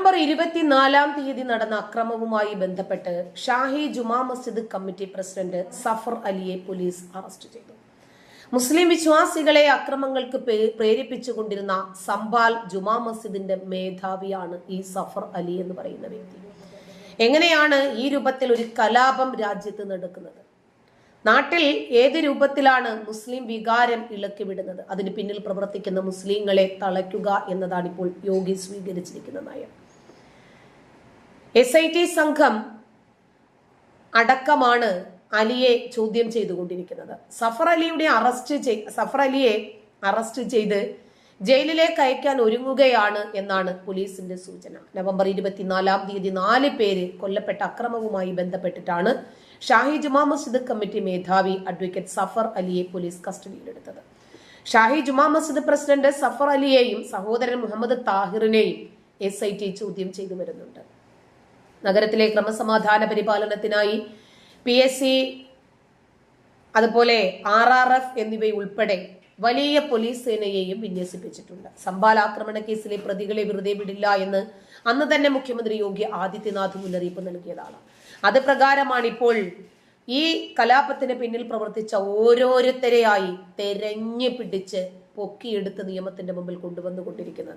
November ഇരുപത്തിനാലാം തീയതി നടന്ന അക്രമവുമായി ബന്ധപ്പെട്ട് ഷാഹി ജുമാ മസ്ജിദ് കമ്മിറ്റി പ്രസിഡന്റ് സഫർ അലിയെ പോലീസ് അറസ്റ്റ് ചെയ്തു. മുസ്ലിം വിശ്വാസികളെ അക്രമങ്ങൾക്ക് പ്രേരിപ്പിച്ചുകൊണ്ടിരുന്ന സംബാൽ ജുമാ മസ്ജിദിന്റെ മേധാവിയാണ് ഈ സഫർ അലി എന്ന് പറയുന്ന വ്യക്തി. എങ്ങനെയാണ് ഈ രൂപത്തിൽ ഒരു കലാപം രാജ്യത്ത് നടക്കുന്നത്? നാട്ടിൽ ഏത് രൂപത്തിലാണ് മുസ്ലിം വികാരം ഇളക്കി വിടുന്നത്? അതിന് പിന്നിൽ പ്രവർത്തിക്കുന്ന മുസ്ലിങ്ങളെ തളയ്ക്കുക എന്നതാണ് ഇപ്പോൾ യോഗി സ്വീകരിച്ചിരിക്കുന്ന നയം. എസ് ഐ ടി സംഘം അടക്കമാണ് അലിയെ ചോദ്യം ചെയ്തുകൊണ്ടിരിക്കുന്നത്. സഫർ അലിയുടെ അറസ്റ്റ് സഫർ അലിയെ അറസ്റ്റ് ചെയ്ത് ജയിലിലേക്ക് അയക്കാൻ ഒരുങ്ങുകയാണ് എന്നാണ് പോലീസിന്റെ സൂചന. നവംബർ ഇരുപത്തിനാലാം തീയതി നാല് പേര് കൊല്ലപ്പെട്ട അക്രമവുമായി ബന്ധപ്പെട്ടിട്ടാണ് ഷാഹി ജുമാ മസ്ജിദ് കമ്മിറ്റി മേധാവി അഡ്വക്കേറ്റ് സഫർ അലിയെ പോലീസ് കസ്റ്റഡിയിലെടുത്തത്. ഷാഹി ജുമാ മസ്ജിദ് പ്രസിഡന്റ് സഫർ അലിയെയും സഹോദരൻ മുഹമ്മദ് താഹിറിനെയും എസ് ചോദ്യം ചെയ്തു വരുന്നുണ്ട്. നഗരത്തിലെ ക്രമസമാധാന പരിപാലനത്തിനായി പി എസ് സി അതുപോലെ ആർ ആർ എഫ് എന്നിവയുൾപ്പെടെ വലിയ പോലീസ് സേനയെയും വിന്യസിപ്പിച്ചിട്ടുണ്ട്. സംബാൽ ആക്രമണ കേസിലെ പ്രതികളെ വെറുതെ വിടില്ല എന്ന് അന്ന് തന്നെ മുഖ്യമന്ത്രി യോഗി ആദിത്യനാഥ് മുന്നറിയിപ്പ് നൽകിയതാണ്. അത് പ്രകാരമാണ് ഇപ്പോൾ ഈ കലാപത്തിന് പിന്നിൽ പ്രവർത്തിച്ച ഓരോരുത്തരെയായി തെരഞ്ഞു പിടിച്ച് പൊക്കിയെടുത്ത് നിയമത്തിന്റെ മുമ്പിൽ കൊണ്ടുവന്നുകൊണ്ടിരിക്കുന്നത്.